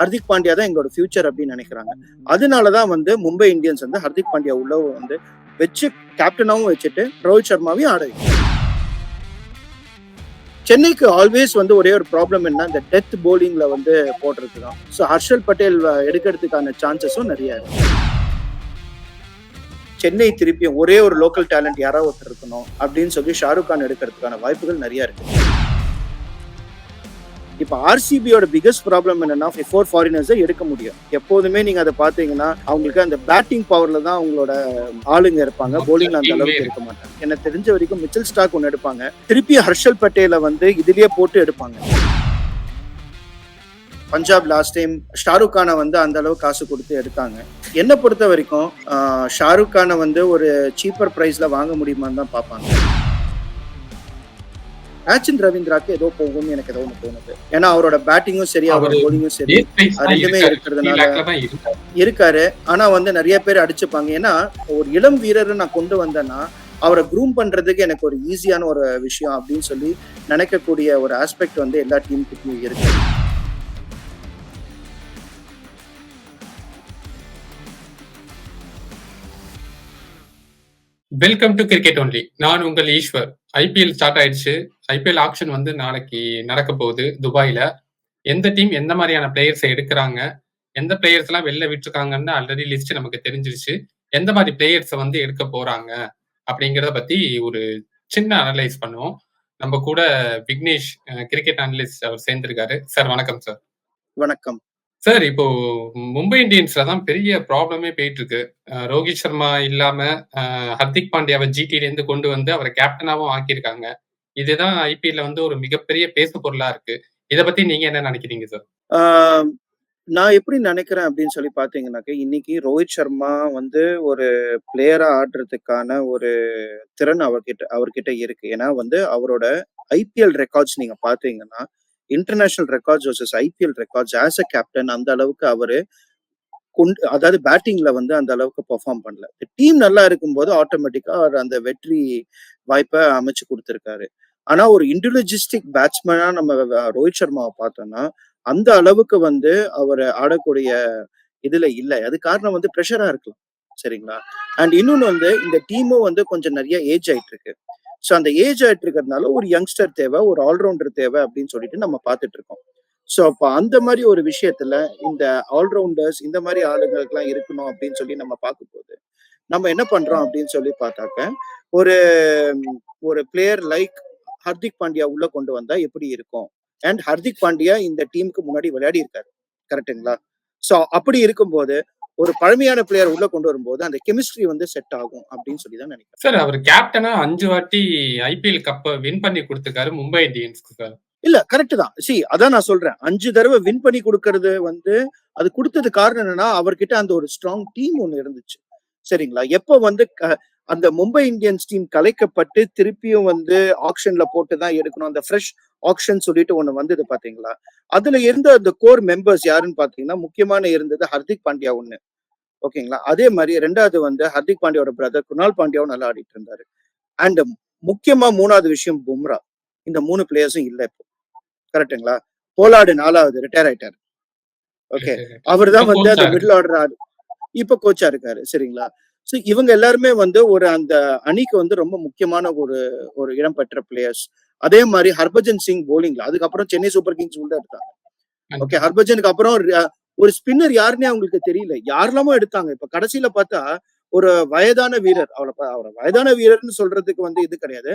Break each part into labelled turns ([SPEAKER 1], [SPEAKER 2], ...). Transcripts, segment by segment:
[SPEAKER 1] ஹர்திக் பாண்டியா தான் எங்களோட ஃபியூச்சர் அப்படின்னு நினைக்கிறாங்க. அதனாலதான் வந்து மும்பை இந்தியன்ஸ் வந்து ஹர்திக் பாண்டியா உள்ள வந்து வச்சு கேப்டனாவும் வச்சுட்டு ரோஹித் சர்மாவையும் ஆட. சென்னைக்கு ஆல்வேஸ் வந்து ஒரே ஒரு ப்ராப்ளம் என்ன இந்த டெத் போலிங்ல வந்து போடுறது தான் ஸோ ஹர்ஷல் பட்டேல் எடுக்கிறதுக்கான சான்சஸும் நிறைய இருக்கு. சென்னை திருப்பியும் ஒரே ஒரு லோக்கல் டேலண்ட் யாராவது ஒருத்தர் இருக்கணும் அப்படின்னு சொல்லி ஷாருக் கான் எடுக்கிறதுக்கான வாய்ப்புகள் நிறைய இருக்கு. இப்போ ஆர்சிபியோட பிகஸ்ட் ப்ராப்ளம் என்னன்னா ஃபோர் ஃபாரினர்ஸை எடுக்க முடியும். எப்போதுமே நீங்க அதை பாத்தீங்கன்னா அவங்களுக்கு அந்த பேட்டிங் பவர்ல தான் அவங்களோட ஆளுங்க இருப்பாங்க. போலிங்ல அந்த அளவுக்கு இருக்க. மாட்டாங்க. எனக்கு தெரிஞ்ச வரைக்கும் மிச்சல் ஸ்டாக் ஒன்று எடுப்பாங்க. திருப்பி ஹர்ஷல் பட்டேலை வந்து இதுலயே போட்டு எடுப்பாங்க. பஞ்சாப் லாஸ்ட் டைம் ஷாருக் கானை வந்து அந்த அளவு காசு கொடுத்து எடுத்தாங்க. என்னை பொறுத்த வரைக்கும் ஷாருக் கானை வந்து ஒரு சீப்பர் பிரைஸ்ல வாங்க முடியுமான்னு தான் பார்ப்பாங்க. ராச்சின் ரவீந்திராக்கு ஏதோ போகும்னு எனக்கு ஏதோ ஒன்று தோணுது ஏன்னா அவரோட பேட்டிங்கும் சரி அவரோட
[SPEAKER 2] அவரு
[SPEAKER 1] போலிங்கும் சரி ரெண்டுமே. இருக்கிறதுனால-
[SPEAKER 2] இருக்காரு.
[SPEAKER 1] ஆனா வந்து நிறைய பேர் அடிச்சுப்பாங்க ஏன்னா ஒரு இளம் வீரர் நான் கொண்டு வந்தேன்னா அவரை க்ரூம் பண்றதுக்கு எனக்கு ஒரு ஈஸியான ஒரு விஷயம் அப்படின்னு சொல்லி நினைக்கக்கூடிய ஒரு ஆஸ்பெக்ட் வந்து எல்லா டீமுக்கிட்டையும் இருக்கு
[SPEAKER 2] வெல்கம் டு கிரிக்கெட் ஒன்லி நான் உங்கள் ஈஸ்வர். ஐபிஎல் ஸ்டார்ட் ஆயிடுச்சு. ஐபிஎல் ஆக்ஷன் வந்து நாளைக்கு நடக்க போகுது துபாயில. எந்த டீம் எந்த மாதிரியான பிளேயர்ஸை எடுக்கிறாங்க? எந்த பிளேயர்ஸ் எல்லாம் வெளில விட்டுருக்காங்கன்னு ஆல்ரெடி லிஸ்ட் நமக்கு தெரிஞ்சிருச்சு. எந்த மாதிரி பிளேயர்ஸை வந்து எடுக்க போறாங்க? அப்படிங்கிறத பத்தி ஒரு சின்ன அனலைஸ் பண்ணுவோம். நம்ம கூட விக்னேஷ் கிரிக்கெட் அனலிஸ்ட் அவர் சேர்ந்திருக்காரு. சார் வணக்கம் சார்
[SPEAKER 1] வணக்கம்.
[SPEAKER 2] சார் இப்போ மும்பை இந்தியன்ஸ்ல தான் பெரிய ப்ராப்ளமே போயிட்டு இருக்கு அஹ் ரோஹித் சர்மா இல்லாம அஹ் ஹர்திக் பாண்டியாவை ஜிடில இருந்து கொண்டு வந்து அவரை கேப்டனாவும் ஆக்கியிருக்காங்க. இதுதான் ஐபிஎல்ல வந்து ஒரு மிகப்பெரிய பேசு பொருளா இருக்கு. இத பத்தி நீங்க என்ன நினைக்கிறீங்க சார்?
[SPEAKER 1] நான் எப்படி நினைக்கிறேன் அப்படின்னு சொல்லி பாத்தீங்கன்னாக்க இன்னைக்கு ரோஹித் சர்மா வந்து ஒரு பிளேயரா ஆடுறதுக்கான ஒரு திறன் அவர்கிட்ட அவர்கிட்ட இருக்கு. ஏன்னா வந்து அவரோட ஐபிஎல் ரெக்கார்ட்ஸ் நீங்க பாத்தீங்கன்னா international records versus IPL records as a captain அந்த அளவுக்கு அவரு கொண்டு அதாவது பேட்டிங்ல வந்து அந்த அளவுக்கு பெர்ஃபார்ம் பண்ணல. டீம் நல்லா இருக்கும்போது ஆட்டோமேட்டிக்கா அவர் அந்த வெற்றி வாய்ப்பை அமைச்சு கொடுத்துருக்காரு. ஆனா ஒரு இண்டிவிஜுவலிஸ்டிக் பேட்ஸ்மேனா நம்ம ரோஹித் சர்மாவை பார்த்தோம்னா அந்த அளவுக்கு வந்து அவர் ஆடக்கூடிய இதுல இல்லை. அது காரணம் வந்து ப்ரெஷரா இருக்கலாம். சரிங்களா? அண்ட் இன்னொன்னு வந்து இந்த டீமும் வந்து கொஞ்சம் நிறைய ஏஜ் ஆயிட்டு இருக்கு ஸோ அந்த ஏஜ் ஆயிட்டு இருக்கிறதுனால ஒரு யங்ஸ்டர் தேவை ஒரு ஆல்ரவுண்டர் தேவை அப்படின்னு சொல்லிட்டு நம்ம பார்த்துட்டு இருக்கோம் ஸோ அப்போ அந்த மாதிரி ஒரு விஷயத்துல இந்த ஆல்ரவுண்டர்ஸ் இந்த மாதிரி ஆளுங்களுக்கெல்லாம் இருக்கணும் அப்படின்னு சொல்லி நம்ம பார்க்கும்போது நம்ம என்ன பண்றோம் அப்படின்னு சொல்லி பார்த்தாக்க ஒரு ஒரு பிளேயர் லைக் ஹர்திக் பாண்டியா உள்ள கொண்டு வந்தா எப்படி இருக்கும்? அண்ட் ஹர்திக் பாண்டியா இந்த டீமுக்கு முன்னாடி விளையாடி இருக்காரு கரெக்ட்டுங்களா ஸோ அப்படி இருக்கும்போது ஒரு பழமையான பிளேயர் உள்ள கொண்டு வரும்போது அந்த கெமிஸ்ட்ரி வந்து செட் ஆகும் அப்படின்னு சொல்லி தான் நினைக்கிறேன்.
[SPEAKER 2] சார் அவர் கேப்டனா அஞ்சு வாட்டி ஐபிஎல் கப்பை வின் பண்ணி கொடுத்துருக்காரு மும்பை இந்தியன்ஸ்க்கு சார்.
[SPEAKER 1] இல்ல கரெக்ட் தான். சி அதான் நான் சொல்றேன். அஞ்சு தடவை வின் பண்ணி கொடுக்கறது வந்து அது கொடுத்தது காரணம் என்னன்னா அவர்கிட்ட அந்த ஒரு ஸ்ட்ராங் டீம் ஒண்ணு இருந்துச்சு. சரிங்களா? எப்போ வந்து அந்த மும்பை இந்தியன்ஸ் டீம் கலைக்கப்பட்டு திருப்பியும் வந்து ஆக்ஷன்ல போட்டு தான் எடுக்கணும். அந்த ஃப்ரெஷ் ஆக்ஷன் சொல்லிட்டு ஒண்ணு வந்தது பாத்தீங்களா? அதுல இருந்த அந்த கோர் மெம்பர்ஸ் யாருன்னு பாத்தீங்கன்னா முக்கியமான இருந்தது ஹர்திக் பாண்டியா ஒண்ணு. ஓகேங்களா? அதே மாதிரி ரெண்டாவது வந்து ஹர்திக் பாண்டியாவோட பிரதர் குணால் பாண்டியாவும் நல்லா ஆடிட்டு இருந்தாரு. அண்ட் முக்கியமா மூணாவது விஷயம் பும்ரா. இந்த மூணு பிளேயர்ஸும் இல்ல இப்போ. கரெக்ட்டுங்களா? போலாடு நாலாவது ரிட்டையர் ஆயிட்டாரு. ஓகே. அவர் தான் வந்து அந்த மிடில் ஆர்டர் ஆடு. இப்ப கோச்சா இருக்காரு. சரிங்களா? சோ இவங்க எல்லாருமே வந்து ஒரு அந்த அணிக்கு வந்து ரொம்ப முக்கியமான ஒரு ஒரு இடம் பெற்ற பிளேயர்ஸ் அதே மாதிரி ஹர்பஜன் சிங் போலிங்ல அதுக்கப்புறம் சென்னை சூப்பர் கிங்ஸ் உள்ள எடுத்தாங்க ஓகே ஹர்பஜனுக்கு அப்புறம் ஒரு ஸ்பின்னர் யாருன்னே அவங்களுக்கு தெரியல. யாரெல்லாமோ எடுத்தாங்க. இப்ப கடைசியில பார்த்தா ஒரு வயதான வீரர் அவரை ப- அவரை வயதான வீரர்னு சொல்றதுக்கு வந்து இது கிடையாது.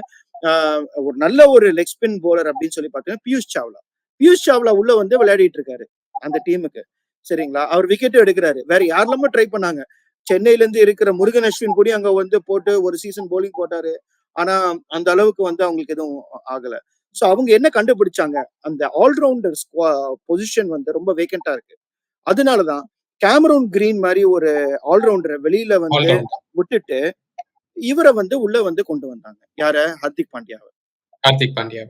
[SPEAKER 1] ஆஹ் ஒரு நல்ல ஒரு லெக் ஸ்பின் போலர் அப்படின்னு சொல்லி பார்த்தீங்கன்னா பியூஷ் சாவ்லா. பியூஷ் சாவ்லா உள்ள வந்து விளையாடிட்டு இருக்காரு அந்த டீமுக்கு சரிங்களா? அவர் விக்கெட் எடுக்கிறாரு. வேற யாரெல்லாமோ ட்ரை பண்ணாங்க. சென்னையில இருந்து இருக்கிற முருகன் அஸ்வின் கூட அங்க வந்து போட்டு ஒரு சீசன் போலிங் போட்டாரு. ஆனா அந்த அளவுக்கு வந்து அவங்களுக்கு எதுவும் ஆகல. சோ அவங்க என்ன கண்டுபிடிச்சாங்க? அந்த ஆல்ரவுண்டர் பொசிஷன் வந்து ரொம்ப வேக்கண்டா இருக்கு. அதனாலதான் கேமரூன் கிரீன் மாதிரி ஒரு ஆல்ரவுண்டரை வெளியில வந்து விட்டுட்டு இவரை வந்து உள்ள வந்து கொண்டு வந்தாங்க. யார? ஹர்திக் பாண்டியாவை
[SPEAKER 2] கார்த்திக் பாண்டியா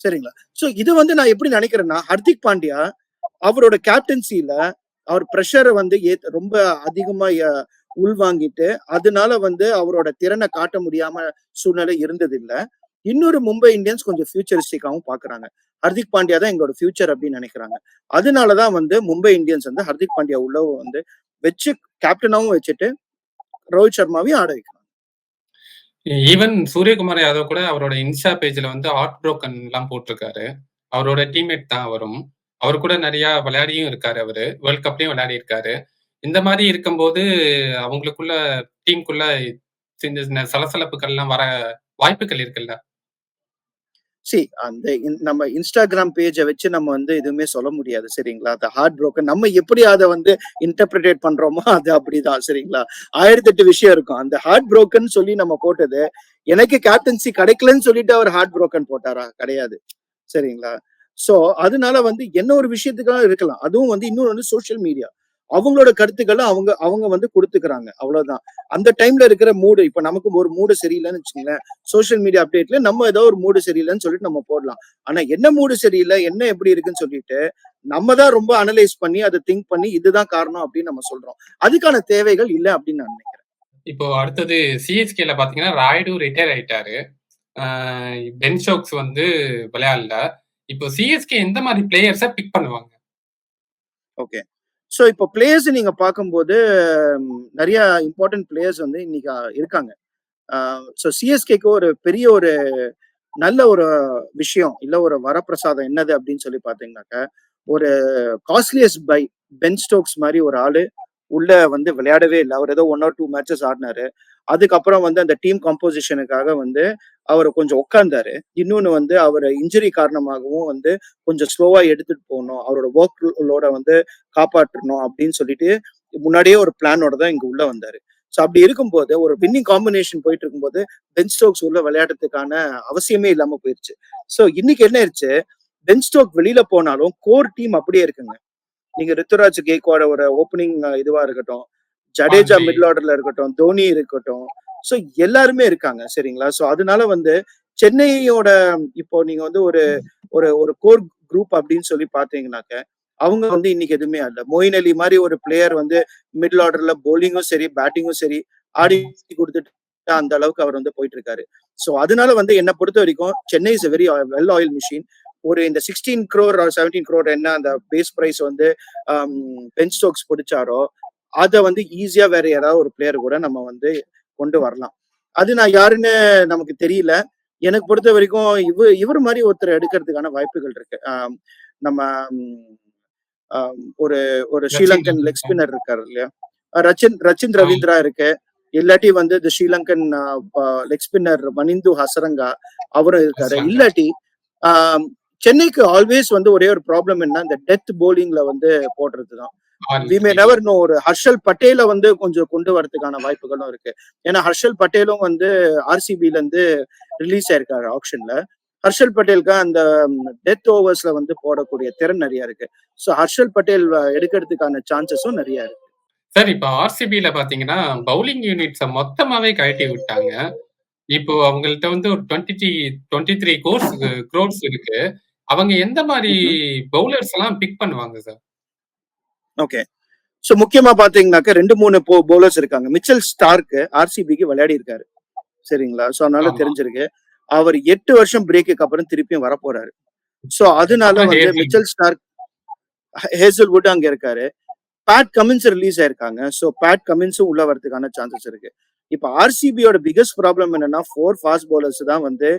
[SPEAKER 1] சரிங்களா? சோ இது வந்து நான் எப்படி நினைக்கிறேன்னா ஹர்திக் பாண்டியா அவரோட கேப்டன்சில அவர் ப்ரெஷரை வந்து ஏத்- ரொம்ப அதிகமா உள்வாங்கிட்டு அதனால வந்து அவரோட திறனை காட்ட முடியாம சூழ்நிலை இருந்தது இல்லை இன்னொரு மும்பை இந்தியன்ஸ் கொஞ்சம் ஃபியூச்சரிஸ்டிக்காகவும் பாக்குறாங்க. ஹர்திக் பாண்டியா தான் எங்களோட ஃபியூச்சர் அப்படின்னு நினைக்கிறாங்க. அதனாலதான் வந்து மும்பை இந்தியன்ஸ் வந்து ஹர்திக் பாண்டியா உள்ள வந்து வச்சு கேப்டனாகவும் வச்சுட்டு ரோஹித் சர்மாவையும் ஆட வைக்கிறாங்க.
[SPEAKER 2] ஈவன் சூரியகுமார் யாதவ் கூட அவரோட இன்ஸ்டா பேஜ்ல வந்து ஹார்ட் புரோக்கன் எல்லாம் போட்டிருக்காரு. அவரோட டீம்மேட் தான் அவரும். அவர் கூட நிறைய விளையாடியும் இருக்காரு அவரு. வேர்ல்ட் கப்லயும் விளையாடி இருக்காரு. இந்த மாதிரி இருக்கும்போது அவங்களுக்குள்ள டீமுக்குள்ள சின்ன சின்ன சலசலப்புகள்லாம் வர வாய்ப்புகள் இருக்குல்ல?
[SPEAKER 1] சி அந்த இன்- நம்ம இன்ஸ்டாகிராம் பேஜை வச்சு நம்ம வந்து எதுவுமே சொல்ல முடியாது சரிங்களா? அந்த ஹார்ட் புரோக்கன் நம்ம எப்படி அதை வந்து இன்டர்பிரேட் பண்றோமோ அது அப்படிதான் சரிங்களா? ஆயிரத்தி எட்டு விஷயம் இருக்கும். அந்த ஹார்ட் புரோக்கன் சொல்லி நம்ம போட்டது எனக்கு கேப்டன்சி கிடைக்கலன்னு சொல்லிட்டு அவர் ஹார்ட் புரோக்கன் போட்டாரா? கிடையாது சரிங்களா? சோ அதனால வந்து என்ன ஒரு விஷயத்துக்கெல்லாம் இருக்கலாம். அதுவும் வந்து இன்னொன்று வந்து சோசியல் மீடியா அவங்களோட கருத்துக்களை அவங்க அவங்க வந்து கொடுத்துக்கிறாங்க. அவ்வளவுதான். அந்த டைம்ல இருக்கிற மூடு இப்ப நமக்கு ஒரு மூடு சரியில்லைன்னு வச்சுங்களேன் சோஷியல் மீடியா அப்டேட்ல நம்ம ஏதோ ஒரு மூடு சரியில்லைன்னு சொல்லிட்டு நம்ம போடலாம். ஆனா என்ன மூடு சரியில்லை என்ன எப்படி இருக்குன்னு சொல்லிட்டு நம்ம தான் ரொம்ப அனலைஸ் பண்ணி அதை திங்க் பண்ணி இதுதான் காரணம் அப்படின்னு நம்ம சொல்றோம். அதுக்கான தேவைகள் இல்லை அப்படின்னு நான் நினைக்கிறேன்.
[SPEAKER 2] இப்போ அடுத்தது சிஎஸ்கேல பாத்தீங்கன்னா ராய்டு ரிட்டையர் ஆயிட்டாரு. பென் ஸ்டோக்ஸ் வந்து விளையாடல. இப்போ சிஎஸ்கே எந்த மாதிரி பிளேயர்ஸை பிக் பண்ணுவாங்க?
[SPEAKER 1] ஓகே ஸோ இப்போ பிளேயர்ஸ் நீங்க பார்க்கும்போது நிறைய இம்பார்ட்டன்ட் பிளேயர்ஸ் வந்து இன்னைக்கு இருக்காங்க. ஸோ சிஎஸ்கேக்கு ஒரு பெரிய ஒரு நல்ல ஒரு விஷயம் இல்ல ஒரு வரப்பிரசாதம் என்னது அப்படின்னு சொல்லி பாத்தீங்கன்னாக்க ஒரு காஸ்ட்லியஸ்ட் பை பென் ஸ்டோக்ஸ் மாதிரி ஒரு ஆளு உள்ள வந்து விளையாடவே இல்லை. அவர் ஏதோ ஒன் ஆர் டூ மேட்சஸ் ஆடினாரு. அதுக்கப்புறம் வந்து அந்த டீம் கம்போசிஷனுக்காக வந்து அவர் கொஞ்சம் உட்கார்ந்தாரு இன்னொன்னு வந்து அவர் இன்ஜுரி காரணமாகவும் வந்து கொஞ்சம் ஸ்லோவா எடுத்துட்டு போகணும். அவரோட ஒர்க் லோட வந்து காப்பாற்றணும் அப்படின்னு சொல்லிட்டு முன்னாடியே ஒரு பிளானோட தான் இங்க உள்ள வந்தாரு. ஸோ அப்படி இருக்கும்போது ஒரு வின்னிங் காம்பினேஷன் போயிட்டு இருக்கும்போது பென் ஸ்டோக்ஸ் உள்ள விளையாடுறதுக்கான அவசியமே இல்லாம போயிருச்சு. ஸோ இன்னைக்கு என்ன ஆயிடுச்சு பென் ஸ்டோக் வெளியில போனாலும் கோர் டீம் அப்படியே இருக்குங்க. நீங்க ரித்துராஜ் கேக்வாட ஒரு ஓப்பனிங் இதுவா இருக்கட்டும் ஜடேஜா. மிடில் ஆர்டர்ல இருக்கட்டும் தோனி இருக்கட்டும் ஸோ எல்லாருமே இருக்காங்க சரிங்களா? ஸோ அதனால வந்து சென்னையோட இப்போ நீங்க வந்து ஒரு ஒரு ஒரு கோர் குரூப் அப்படின்னு சொல்லி பாத்தீங்கன்னாக்க அவங்க வந்து இன்னைக்கு எதுவுமே அல்ல. மொயின் அலி மாதிரி ஒரு பிளேயர் வந்து மிடில் ஆர்டர்ல bowling-ம் சரி பேட்டிங்கும் சரி ஆடி கொடுத்துட்டு அந்த அளவுக்கு அவர் வந்து போயிட்டு இருக்காரு. ஸோ அதனால வந்து என்னை பொறுத்த வரைக்கும் Chennai is very well oil machine ஒரு இந்த சிக்ஸ்டீன் க்ரோர் செவன்டீன் க்ரோர் என்ன அந்த பேஸ் பிரைஸ் வந்து பென் ஸ்டோக்ஸ் பிடிச்சாரோ அதை வந்து ஈஸியா வேற யாராவது ஒரு பிளேயர் கூட நம்ம வந்து கொண்டு வரலாம். அது நான் யாருன்னு நமக்கு தெரியல. எனக்கு பொறுத்த வரைக்கும் இவ இவர் மாதிரி ஒருத்தர் எடுக்கிறதுக்கான வாய்ப்புகள் இருக்கு. நம்ம ஒரு ஒரு ஸ்ரீலங்கன் லெக். ஸ்பின்னர் இருக்காரு இல்லையா? ரச்சின் ரச்சின் ரவீந்திரா இருக்கு. இல்லாட்டி வந்து இந்த ஸ்ரீலங்கன் லெக் ஸ்பின்னர் மனிந்து ஹசரங்கா அவரும் இருக்காரு. இல்லாட்டி சென்னைக்கு ஆல்வேஸ் வந்து ஒரே ஒரு ப்ராப்ளம் என்ன இந்த டெத் போலிங்ல வந்து போடுறது தான் வி மே நெவர் நோ ஒரு ஹர்ஷல் பட்டேல வந்து கொஞ்சம் கொண்டு வரதுக்கான வாய்ப்புகளும் இருக்கு. ஏன்னா ஹர்ஷல் பட்டேலும் வந்து ஆர்சிபில இருந்து ரிலீஸ் ஆயிருக்காரு ஆப்ஷன்ல ஹர்ஷல் பட்டேலுக்கு அந்த டெத் ஓவர்ஸ்ல வந்து போடக்கூடிய திறன் நிறைய இருக்கு. ஸோ ஹர்ஷல் பட்டேல் எடுக்கிறதுக்கான சான்சஸும் நிறைய இருக்கு.
[SPEAKER 2] சார் இப்போ ஆர்சிபில பாத்தீங்கன்னா பவுலிங் யூனிட்ஸை மொத்தமாவே கழட்டி விட்டாங்க. இப்போ அவங்கள்ட்ட வந்து ஒரு twenty three twenty three crores crores இருக்கு. அவங்க எந்த மாதிரி பவுலர்ஸ் எல்லாம் பிக் பண்ணுவாங்க சார்
[SPEAKER 1] ஓகே ஸோ முக்கியமா பாத்தீங்கன்னாக்க ரெண்டு மூணு பவுலர்ஸ் இருக்காங்க. மிச்சல் ஸ்டார்க்கு ஆர்சிபிக்கு விளையாடி இருக்காரு சரிங்களா? ஸோ அதனால. தெரிஞ்சிருக்கு. அவர் எட்டு வருஷம் பிரேக்குக்கு அப்புறம் திருப்பியும் வரப்போறாரு. ஸோ அதனால வந்து. மிச்சல் ஸ்டார்க் ஹேசல்வுட் அங்க இருக்காரு. பேட் கமின்ஸ் ரிலீஸ் ஆயிருக்காங்க. ஸோ பேட் கமின்ஸும் உள்ள வரதுக்கான சான்சஸ் இருக்கு. இப்போ ஆர்சிபியோட பிகஸ்ட் ப்ராப்ளம் என்னன்னா ஃபோர் ஃபாஸ்ட் பவுலர்ஸ் தான் வந்து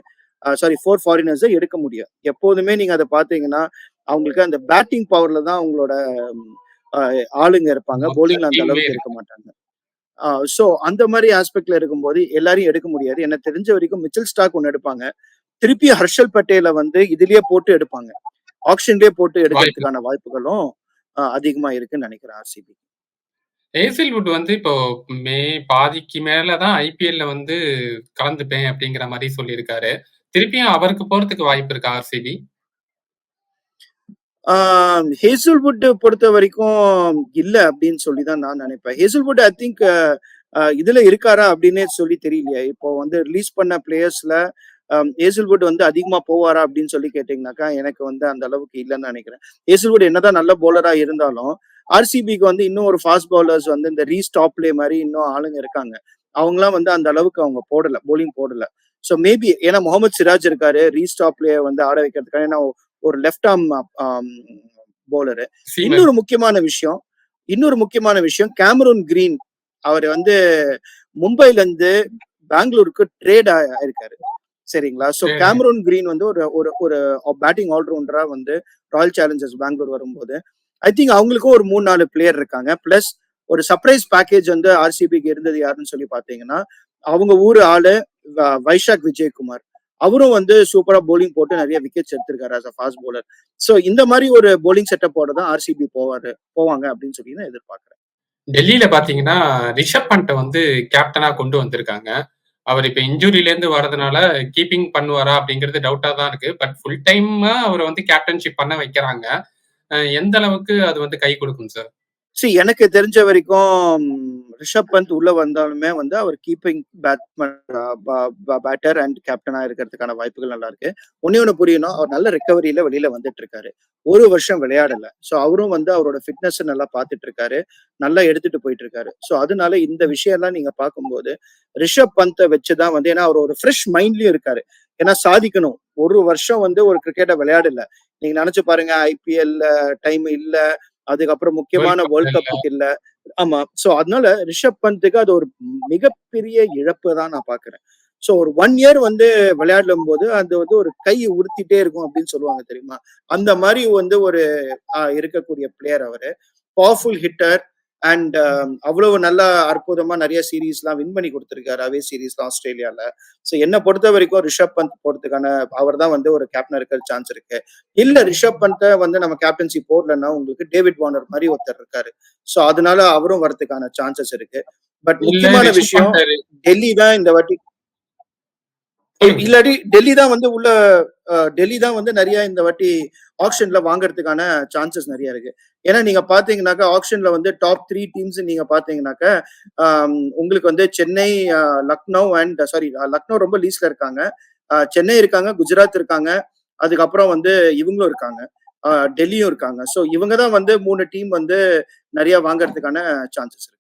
[SPEAKER 1] சாரி ஃபோர் ஃபாரினர்ஸ் எடுக்க முடியும். எப்போதுமே நீங்க அதை பாத்தீங்கன்னா அவங்களுக்கு அந்த பேட்டிங் பவர்ல தான் அவங்களோட ஆளுங்க இருப்பாங்க. bowling அந்த அளவுக்கு இருக்க மாட்டாங்க. ஸோ அந்த மாதிரி ஆஸ்பெக்ட்ல இருக்கும்போது எல்லாரையும் எடுக்க முடியாது. எனக்கு தெரிஞ்ச வரைக்கும் மிச்சல் ஸ்டாக் ஒன்று எடுப்பாங்க. திருப்பி ஹர்ஷல் பட்டேலை வந்து இதுலயே போட்டு எடுப்பாங்க. ஆக்ஷன்லயே போட்டு எடுக்கிறதுக்கான வாய்ப்புகளும் அதிகமா இருக்குன்னு நினைக்கிறேன் ஆர்சிபி
[SPEAKER 2] ஹேசில்வுட் வந்து இப்போ மே பாதிக்கு மேலதான் ஐபிஎல்ல வந்து கலந்துப்பேன் அப்படிங்கிற மாதிரி சொல்லியிருக்காரு. திருப்பியும் அவருக்கு போறதுக்கு வாய்ப்பு இருக்கா ஆர்சிபி
[SPEAKER 1] ஹேசல்வுட் பொறுத்த வரைக்கும் இல்ல அப்படின்னு சொல்லி தான் நான் நினைப்பேன். ஹேசல்வுட் ஐ திங்க் இதுல இருக்காரா அப்படின்னே சொல்லி தெரியலையே. இப்போ வந்து ரிலீஸ் பண்ண பிளேயர்ஸ்ல ஹேசல்வுட் வந்து அதிகமா போவாரா அப்படின்னு சொல்லி கேட்டீங்கன்னாக்கா எனக்கு வந்து அந்த அளவுக்கு இல்லைன்னு நினைக்கிறேன். ஹேசல்வுட் என்னதான் நல்ல பவுலரா இருந்தாலும் ஆர்சிபிக்கு வந்து இன்னும் ஒரு ஃபாஸ்ட் பவுலர்ஸ் வந்து இந்த ரீஸ்டாப் பிளே மாதிரி இன்னும் ஆளுங்க இருக்காங்க. அவங்களாம் வந்து அந்த அளவுக்கு அவங்க போடல போலிங் போடல. ஸோ மேபி ஏன்னா முகமது சிராஜ் இருக்காரு ரீஸ்டாப் பிளே வந்து ஆட வைக்கிறதுக்காக ஏன்னா ஒரு லெஃப்ட் ஆர்ம்
[SPEAKER 2] சீமன்
[SPEAKER 1] இன்னொரு முக்கியமான விஷயம் இன்னொரு முக்கியமான விஷயம் கேமரூன் கிரீன் அவர் வந்து மும்பைல இருந்து பெங்களூருக்கு ட்ரேட் ஆயிருக்காரு. சரிங்களா? So
[SPEAKER 2] Trade.
[SPEAKER 1] கேமரூன் கிரீன் வந்து ஒரு ஒரு ஒரு பேட்டிங் ஆல்ரவுண்டரா வந்து ராயல் சேலஞ்சர்ஸ் பெங்களூர் வரும்போது ஐ திங்க் அவங்களுக்கும் ஒரு மூணு நாலு பிளேயர் இருக்காங்க. பிளஸ் ஒரு சர்ப்ரைஸ் பேக்கேஜ் வந்து ஆர்சிபிக்கு இருந்தது யாருன்னு சொல்லி பாத்தீங்கன்னா அவங்க ஊர் ஆளு வைஷாக் விஜயகுமார். அவரும் வந்து சூப்பரா bowling போட்டு நிறைய விக்கெட்ஸ் எடுத்திருக்காரு as a fast bowler. So இந்த மாதிரி ஒரு bowling செட்டப்போட தான் ஆர்சிபி போவாரு போவாங்க அப்படின்னு சொல்லி நான் எதிர்பார்க்கிறேன்.
[SPEAKER 2] டெல்லியில பாத்தீங்கன்னா ரிஷப் பண்ட்டை வந்து கேப்டனா கொண்டு வந்திருக்காங்க. அவர் இப்ப இன்ஜுரியில இருந்து வரதுனால கீப்பிங் பண்ணுவாரா அப்படிங்கிறது டவுட்டா தான் இருக்கு. பட் ஃபுல் டைமா அவர் வந்து கேப்டன்ஷிப் பண்ண வைக்கிறாங்க. எந்த அளவுக்கு அது வந்து கை கொடுக்கும் சார்
[SPEAKER 1] see எனக்கு தெரிஞ்ச வரைக்கும் ரிஷப் பந்த் உள்ள வந்தாலுமே வந்து அவர் கீப்பிங் பேட்ஸ்மேன் பேட்டர் அண்ட் கேப்டனா இருக்கிறதுக்கான வாய்ப்புகள் நல்லா இருக்கு. ஒன்னே ஒண்ணு புரியணும் அவர் நல்ல ரெக்கவரியில வெளியில வந்துட்டு இருக்காரு. ஒரு வருஷம் விளையாடல. சோ அவரும் வந்து அவரோட ஃபிட்னஸ் நல்லா பார்த்துட்டு இருக்காரு. நல்லா எடுத்துட்டு போயிட்டு இருக்காரு. சோ அதனால இந்த விஷயம் எல்லாம் நீங்க பார்க்கும்போது ரிஷப் பந்தை வச்சுதான் வந்து ஏன்னா அவர் ஒரு ஃப்ரெஷ் மைண்ட்லயும் இருக்காரு. ஏன்னா சாதிக்கணும். ஒரு வருஷம் வந்து ஒரு கிரிக்கெட்டை விளையாடல. நீங்க நினைச்சு பாருங்க ஐபிஎல் டைம் இல்ல. அதுக்கப்புறம் முக்கியமான வேர்ல்ட். கப்புக்கு இல்ல. ஆமா. சோ அதனால ரிஷப் பந்துக்கு அது ஒரு மிகப்பெரிய இழப்பு தான் நான் பாக்குறேன். சோ ஒரு ஒன் இயர் வந்து விளையாடும் போது அது வந்து ஒரு கை உறுத்திட்டே இருக்கும் அப்படின்னு சொல்லுவாங்க தெரியுமா? அந்த மாதிரி வந்து ஒரு இருக்கக்கூடிய பிளேயர் அவரு. பவர்ஃபுல் ஹிட்டர் அண்ட் அவ்வளவு நல்ல அற்புதமா நிறைய சீரீஸ்லாம் வின் பண்ணி கொடுத்திருக்காரு அவே சீரீஸ்லாம் ஆஸ்திரேலியால. சோ என்ன பொறுத்த வரைக்கும் ரிஷப் பந்த் போறதுக்கான அவர் தான் வந்து ஒரு கேப்டன் இருக்கிற சான்ஸ் இருக்கு. இல்ல ரிஷப் பந்தை வந்து நம்ம கேப்டன்சி போடலன்னா உங்களுக்கு டேவிட் வார்னர் மாதிரி ஒருத்தர் இருக்காரு. சோ அதனால அவரும் வரதுக்கான சான்சஸ் இருக்கு. பட் முக்கியமான விஷயம் டெல்லி தான் இந்த வாட்டி. இல்லாட்டி டெல்லி தான் வந்து உள்ள டெல்லி தான் வந்து நிறைய இந்த வாட்டி ஆக்ஷன்ல வாங்குறதுக்கான சான்சஸ் நிறைய இருக்கு. ஏன்னா நீங்க பாத்தீங்கன்னாக்கா ஆக்ஷன்ல வந்து டாப் த்ரீ டீம்ஸ் நீங்க பாத்தீங்கன்னாக்கா உங்களுக்கு வந்து சென்னை லக்னோ அண்ட் சாரி லக்னோ ரொம்ப லீஸ்ல இருக்காங்க. சென்னை இருக்காங்க குஜராத் இருக்காங்க அதுக்கப்புறம் வந்து இவங்களும் இருக்காங்க. டெல்லியும் இருக்காங்க. ஸோ இவங்க தான் வந்து மூணு டீம் வந்து நிறைய வாங்குறதுக்கான சான்சஸ் இருக்கு.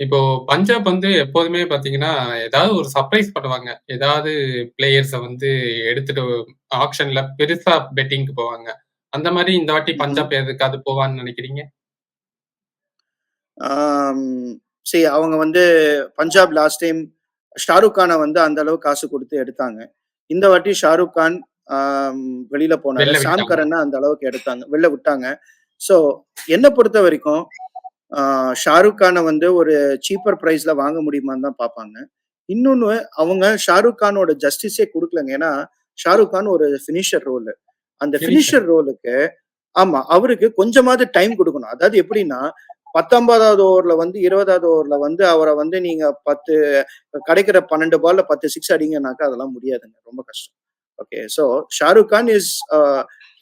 [SPEAKER 2] இப்போ பஞ்சாப் வந்து எப்போதுமே பாத்தீங்கன்னா ஏதாவது ஒரு சர்ப்ரைஸ் பண்ணுவாங்க. ஏதாவது பிளேயர்ஸ வந்து எடுத்துட்டு ஆக்ஷன்ல பெருசா பெட்டிங்க்கு போவாங்க. அந்த மாதிரி இந்த வாட்டி
[SPEAKER 1] ம்ஹும்.
[SPEAKER 2] பஞ்சாப் எதுக்காவது போவான்னு நினைக்கிறீங்க?
[SPEAKER 1] சரி அவங்க வந்து பஞ்சாப் லாஸ்ட் டைம் ஷாருக் கானை வந்து அந்த அளவு காசு கொடுத்து எடுத்தாங்க. இந்த வாட்டி ஷாருக் கான் ஆம், வெளியில போனாரு.
[SPEAKER 2] வெளில
[SPEAKER 1] சாம்
[SPEAKER 2] விட்டாங்க.
[SPEAKER 1] கரனை அந்த அளவுக்கு எடுத்தாங்க. வெளில விட்டாங்க. ஸோ என்னை பொறுத்த வரைக்கும் ஷாருக் கானை வந்து ஒரு சீப்பர் பிரைஸ்ல வாங்க முடியுமான்னு தான் பார்ப்பாங்க. இன்னொன்னு அவங்க ஷாருக் கானோட ஜஸ்டிஸே கொடுக்கலங்க. ஏன்னா ஷாருக் கான் ஒரு ஃபினிஷர் ரோல் அந்த. ஃபினிஷர் ரோலுக்கு ஆமா அவருக்கு கொஞ்சமாவது டைம் கொடுக்கணும். அதாவது எப்படின்னா பத்தொன்பதாவது ஓவர்ல வந்து இருபதாவது ஓவர்ல வந்து அவரை வந்து நீங்க பத்து கிடைக்கிற பன்னெண்டு பால்ல பத்து சிக்ஸ் அடிங்கனாக்கா அதெல்லாம் முடியாதுங்க. ரொம்ப கஷ்டம். Okay so Shahrukh Khan is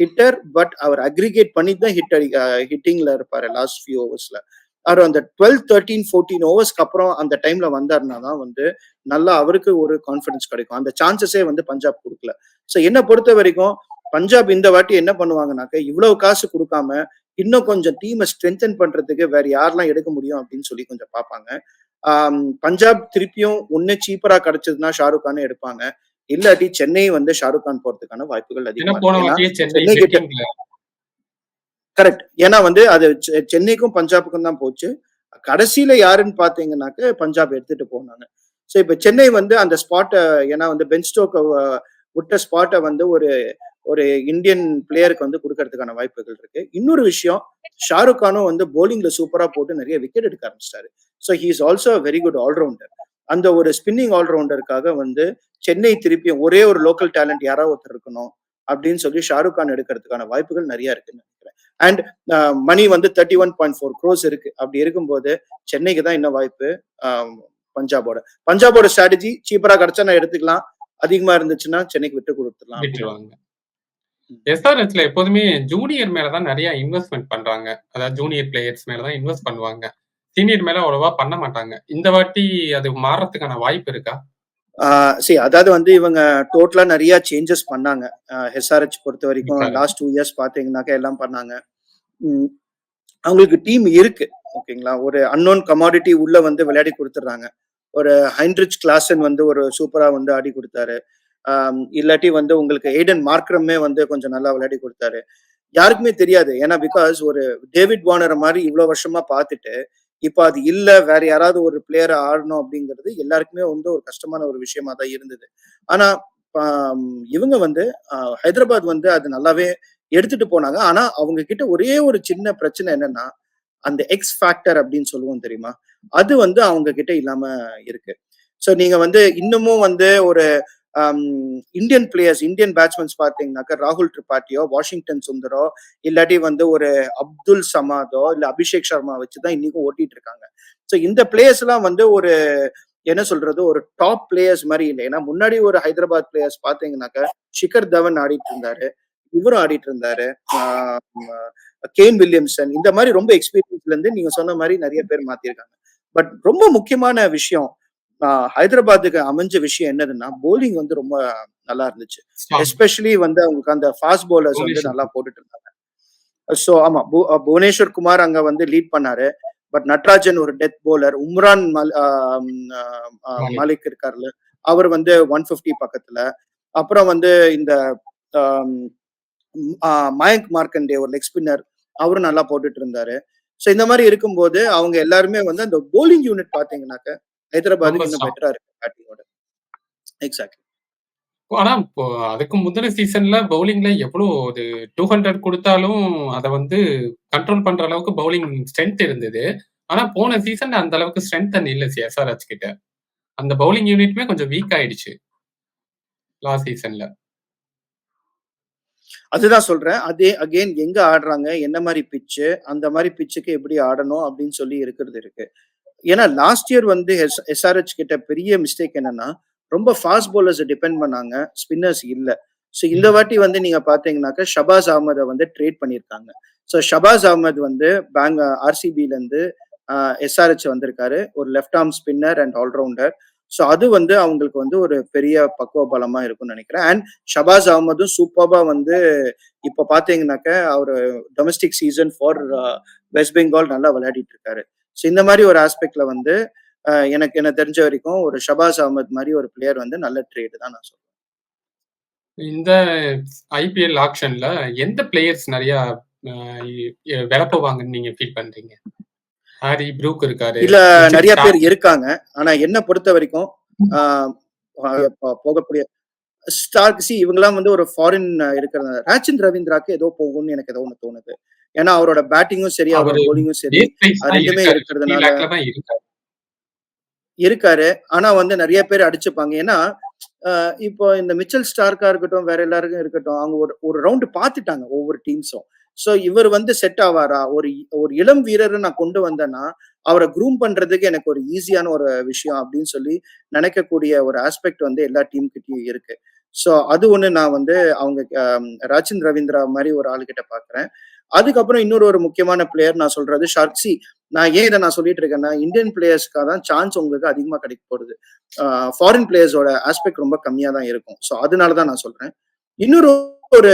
[SPEAKER 1] hitter but our aggregate பண்ணி தான் ஹிட் அடி ஹிட்டிங்ல இருப்பாரு லாஸ்ட் ஃபியூ ஓவர்ஸ்ல அவர் அந்த டுவெல் தேர்ட்டீன் ஃபோர்டீன் ஓவர்ஸ்க்கு அப்புறம் அந்த டைம்ல வந்தாருன்னா தான் வந்து நல்லா அவருக்கு ஒரு கான்ஃபிடன்ஸ் கிடைக்கும். அந்த சான்சஸே வந்து பஞ்சாப் கொடுக்கல. ஸோ என்னை பொறுத்த வரைக்கும் பஞ்சாப் இந்த வாட்டி என்ன பண்ணுவாங்கனாக்க இவ்வளவு காசு கொடுக்காம இன்னும் கொஞ்சம் டீமை ஸ்ட்ரென்தன் பண்றதுக்கு வேற யாரெல்லாம் எடுக்க முடியும் அப்படின்னு சொல்லி கொஞ்சம் பார்ப்பாங்க. பஞ்சாப் திருப்பியும் ஒன்னு சீப்பரா கிடைச்சதுன்னா ஷாருக் கானே எடுப்பாங்க. இல்லாட்டி சென்னை வந்து ஷாருக் கான் போறதுக்கான வாய்ப்புகள் அதிகமா கரெக்ட் ஏன்னா வந்து அது செ- சென்னைக்கும் பஞ்சாபுக்கும் தான் போச்சு. கடைசியில யாருன்னு பாத்தீங்கன்னாக்க பஞ்சாப் எடுத்துட்டு போனாங்க ஸோ இப்ப சென்னை வந்து அந்த ஸ்பாட்டை ஏன்னா வந்து பென் ஸ்டோக்க விட்ட ஸ்பாட்டை வந்து ஒரு ஒரு இந்தியன் பிளேயருக்கு வந்து கொடுக்கறதுக்கான வாய்ப்புகள் இருக்கு. இன்னொரு விஷயம் ஷாருக் கானும் வந்து போலிங்ல சூப்பரா போட்டு நிறைய விக்கெட் எடுக்க ஆரம்பிச்சிட்டாரு. So he is also very good all rounder அந்த ஒரு ஸ்பின்னிங் ஆல்ரவுண்டருக்காக வந்து சென்னை திருப்பியும் ஒரே ஒரு லோக்கல் டேலண்ட் யாராவது ஒருத்தர் இருக்கணும் அப்படின்னு சொல்லி ஷாருக் கான் எடுக்கிறதுக்கான வாய்ப்புகள் நிறைய இருக்குன்னு நினைக்கிறேன். அண்ட் மணி வந்து thirty one point four crores இருக்கு. அப்படி இருக்கும்போது சென்னைக்கு தான் இன்னும் வாய்ப்பு பஞ்சாபோட. பஞ்சாபோட ஸ்ட்ராட்டஜி சீப்பரா கிடைச்சா நான் எடுத்துக்கலாம். அதிகமா இருந்துச்சுன்னா சென்னைக்கு விட்டு கொடுத்துடலாம்
[SPEAKER 2] விட்டுருவாங்க. எஸ்ஆர்எஸ்ல எப்போதுமே ஜூனியர் மேலதான் நிறைய இன்வெஸ்ட்மெண்ட் பண்றாங்க. அதாவது ஜூனியர் பிளேயர்ஸ் மேலதான் இன்வெஸ்ட் பண்ணுவாங்க. சீனியர் மேல அவ்வளவா பண்ண மாட்டாங்க. இந்த வாட்டி அது மாறத்துக்கான வாய்ப்பு இருக்கா?
[SPEAKER 1] சரி அதாவது வந்து இவங்க டோட்டலா நிறைய சேஞ்சஸ் பண்ணாங்க. ஹெச்ஆர்ஹெச் பொறுத்த வரைக்கும். லாஸ்ட் டூ இயர்ஸ் பாத்தீங்கன்னாக்கா எல்லாம் பண்ணாங்க. அவங்களுக்கு டீம் இருக்கு ஓகேங்களா ஒரு அன்னோன் கமாடிட்டி உள்ள வந்து விளையாடி கொடுத்துட்றாங்க. ஒரு ஹைன்ரிச் கிளாசன் வந்து ஒரு சூப்பரா வந்து ஆடி கொடுத்தாரு. இல்லாட்டி வந்து உங்களுக்கு எய்டன் மார்க்ரமே வந்து கொஞ்சம் நல்லா விளையாடி கொடுத்தாரு. யாருக்குமே தெரியாது. ஏன்னா பிகாஸ் ஒரு டேவிட் வார்னர் மாதிரி இவ்வளவு வருஷமா பார்த்துட்டு இப்போ அது இல்லை வேற யாராவது ஒரு பிளேயரை ஆடணும் அப்படிங்கிறது எல்லாருக்குமே வந்து ஒரு கஷ்டமான ஒரு விஷயமா தான் இருந்தது. ஆனா இவங்க வந்து ஹைதராபாத் வந்து அது நல்லாவே எடுத்துட்டு போனாங்க. ஆனா அவங்க கிட்ட ஒரே ஒரு சின்ன பிரச்சனை என்னன்னா அந்த எக்ஸ் ஃபேக்டர் அப்படின்னு சொல்லுவோம் தெரியுமா? அது வந்து அவங்க கிட்ட இல்லாம இருக்கு. ஸோ நீங்க வந்து இன்னமும் வந்து ஒரு இந்தியன் பிளேயர்ஸ் இந்தியன் பேட்ஸ்மேன்ஸ் பார்த்தீங்கன்னாக்கா ராகுல் திரிபாட்டியோ வாஷிங்டன் சுந்தரோ இல்லாட்டி வந்து ஒரு அப்துல் சமாதோ இல்ல அபிஷேக் சர்மா வச்சுதான் இன்னைக்கும் ஓட்டிட்டு இருக்காங்க ஸோ இந்த பிளேயர்ஸ் எல்லாம் வந்து ஒரு என்ன சொல்றது ஒரு டாப் பிளேயர்ஸ் மாதிரி இல்லை. ஏன்னா முன்னாடி ஒரு ஹைதராபாத் பிளேயர்ஸ் பாத்தீங்கன்னாக்கா ஷிகர் தவன் ஆடிட்டு இருந்தாரு இவரும் ஆடிட்டு இருந்தாரு கேன் வில்லியம்சன் இந்த மாதிரி ரொம்ப எக்ஸ்பீரியன்ஸ்ல இருந்து நீங்க சொன்ன மாதிரி நிறைய பேர் மாத்திருக்காங்க. பட் ரொம்ப முக்கியமான விஷயம் ஹைதராபாத்துக்கு அமைஞ்ச விஷயம் என்னதுன்னா போலிங் வந்து ரொம்ப நல்லா இருந்துச்சு. எஸ்பெஷலி வந்து அவங்களுக்கு அந்த ஃபாஸ்ட் bowlers வந்து. நல்லா போட்டுட்டு இருந்தாங்க ஸோ ஆமா புவனேஸ்வர் குமார் அங்க வந்து லீட் பண்ணாரு பட் நட்ராஜன் ஒரு டெத் போலர் உம்ரான்
[SPEAKER 2] மாலிக்.
[SPEAKER 1] இருக்காருல்ல அவர் வந்து ஒன் பிப்டி பக்கத்துல அப்புறம் வந்து இந்த மயங்க் மார்க்கண்டே ஒரு லெக் ஸ்பின்னர் அவரும் நல்லா போட்டுட்டு இருந்தாரு ஸோ இந்த மாதிரி இருக்கும்போது அவங்க எல்லாருமே வந்து அந்த போலிங் யூனிட் பாத்தீங்கன்னாக்க
[SPEAKER 2] ரொம்ப
[SPEAKER 1] இன்னும். பெட்டரா இருக்கு பேட்டிங்கோட எக்ஸாக்ட்லி
[SPEAKER 2] ஆனா இப்போ அதுக்கு முந்தின சீசன்ல பவுலிங்ல எவ்வளவு ஒரு டூ ஹண்ட்ரட் கொடுத்தாலும் அதை வந்து கண்ட்ரோல் பண்ற அளவுக்கு பவுலிங் ஸ்ட்ரென்த் இருந்தது. ஆனா போன சீசன்ல அந்த அளவுக்கு ஸ்ட்ரென்த் இல்ல எஸ்ஆர்ஹெச் கிட்ட. அந்த பவுலிங் யூனிட்மே கொஞ்சம் வீக் ஆயிடுச்சு. லாஸ்ட் சீசன்ல
[SPEAKER 1] அதுதான் சொல்றேன். அதே அகைன் எங்க ஆடுறாங்க? என்ன மாதிரி பிச்சு அந்த மாதிரி பிச்சுக்கு எப்படி ஆடணும்? அப்படின்னு சொல்லி இருக்கிறது இருக்கு. ஏன்னா லாஸ்ட் இயர் வந்து எஸ்ஆர்ஹெச் கிட்ட பெரிய மிஸ்டேக் என்னன்னா ரொம்ப ஃபாஸ்ட் bowlers டிபெண்ட் பண்ணாங்க. ஸ்பின்னர்ஸ் இல்ல. ஸோ இந்த. வாட்டி வந்து நீங்க பாத்தீங்கன்னாக்க ஷபாஸ் அகமதை வந்து ட்ரேட் பண்ணியிருக்காங்க. ஸோ ஷபாஸ் அகமது வந்து பேங்க் ஆர்சிபில இருந்து எஸ்ஆர்ஹெச் வந்திருக்காரு. ஒரு left arm spinner and all rounder so அது வந்து அவங்களுக்கு வந்து ஒரு பெரிய பக்குவ பலமா இருக்கும்னு நினைக்கிறேன். அண்ட் ஷபாஸ் அகமதும் சூப்பர்பா வந்து இப்போ பாத்தீங்கன்னாக்க அவர் domestic season for West Bengal நல்லா விளையாடிட்டு இருக்காரு. ஸோ இந்த மாதிரி ஒரு ஆஸ்பெக்ட்ல வந்து எனக்கு என்ன தெரிஞ்ச வரைக்கும் ஒரு ஷபாஸ் அகமது மாதிரி ஒரு பிளேயர் வந்து நல்ல ட்ரேடு தான் நான் சொல்றேன்
[SPEAKER 2] இந்த ஐபிஎல் ஆக்ஷன்ல எந்த பிளேயர்ஸ் நிறைய விலை போவாங்கன்னு நீங்க ஃபீல் பண்றீங்க? ஹாரி ப்ரூக் இருக்காரு.
[SPEAKER 1] இல்ல நிறைய பேர் இருக்காங்க. ஆனா என்ன பொறுத்த வரைக்கும் போகக்கூடிய ஸ்டார்க் சி இவங்கெல்லாம் வந்து ஒரு ஃபாரின் இருக்கிறது. ராஜின் ரவீந்திராக்கு ஏதோ போகும்னு எனக்கு ஏதோ ஒன்று தோணுது. ஏன்னா அவரோட பேட்டிங்கும் சரி அவரோட
[SPEAKER 2] அவரு
[SPEAKER 1] bowling-ம் சரி. ரெண்டுமே இருக்கிறதுனால
[SPEAKER 2] இருக்காரு.
[SPEAKER 1] ஆனா வந்து நிறைய பேர் அடிச்சுப்பாங்க. ஏன்னா ஆஹ் இப்போ இந்த மிச்சல் ஸ்டார்க்கா இருக்கட்டும் வேற எல்லாருக்கும் இருக்கட்டும் அவங்க ஒரு ஒரு ரவுண்டு பார்த்துட்டாங்க ஒவ்வொரு டீம்ஸும் சோ இவர் வந்து செட் ஆவாரா? ஒரு ஒரு இளம் வீரரை நான் கொண்டு வந்தேன்னா அவரை க்ரூம் பண்றதுக்கு எனக்கு ஒரு ஈஸியான ஒரு விஷயம் அப்படின்னு சொல்லி நினைக்கக்கூடிய ஒரு ஆஸ்பெக்ட் வந்து எல்லா டீம் கிட்டயும் இருக்கு. சோ அது ஒண்ணு நான் வந்து அவங்க ராஜின் ரவீந்திரா மாதிரி ஒரு ஆளுகிட்ட பாக்குறேன். அதுக்கப்புறம் இன்னொரு ஒரு முக்கியமான பிளேயர் நான் சொல்றது ஷார்க்ஸி நான் ஏன் இதை நான் சொல்லிட்டு இருக்கேன்னா இந்தியன் பிளேயர்ஸ்க்காக தான் சான்ஸ் உங்களுக்கு அதிகமா கிடைக்க போகுது. ஃபாரின் பிளேயர்ஸோட ஆஸ்பெக்ட் ரொம்ப கம்மியா தான் இருக்கும். ஸோ அதனால தான் நான் சொல்றேன். இன்னொரு ஒரு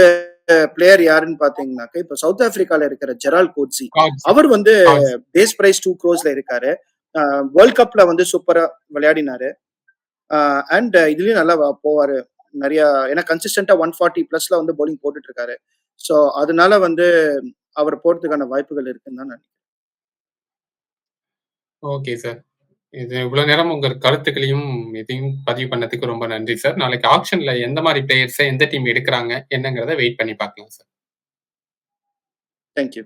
[SPEAKER 1] பிளேயர் யாருன்னு பாத்தீங்கன்னாக்க இப்போ சவுத் ஆப்பிரிக்கால இருக்கிற ஜெரால் கோட்ஸி அவர் வந்து பேஸ் பிரைஸ் டூ க்ரோஸ்ல இருக்காரு. வேர்ல்ட் கப்ல வந்து சூப்பரா விளையாடினாரு. அண்ட் இதுலயும் நல்லா போவாரு. நிறைய ஏன்னா கன்சிஸ்டன்டா ஒன் ஃபார்ட்டி பிளஸ்ல வந்து bowling போட்டுட்டு இருக்காரு. ஸோ அதனால வந்து அவர் போறதுக்கான வாய்ப்புகள் இருக்குன்னு தான் நான்
[SPEAKER 2] ஓகே சார். இது இவ்வளவு நேரம் உங்க கருத்துக்களையும் இதையும் பதிவு பண்ணதுக்கு ரொம்ப நன்றி சார். நாளைக்கு ஆக்ஷன்ல எந்த மாதிரி பிளேயர்ஸை எந்த டீம் எடுக்கிறாங்க என்னங்கிறத வெயிட் பண்ணி பார்க்கலாம் சார்.
[SPEAKER 1] தேங்க்யூ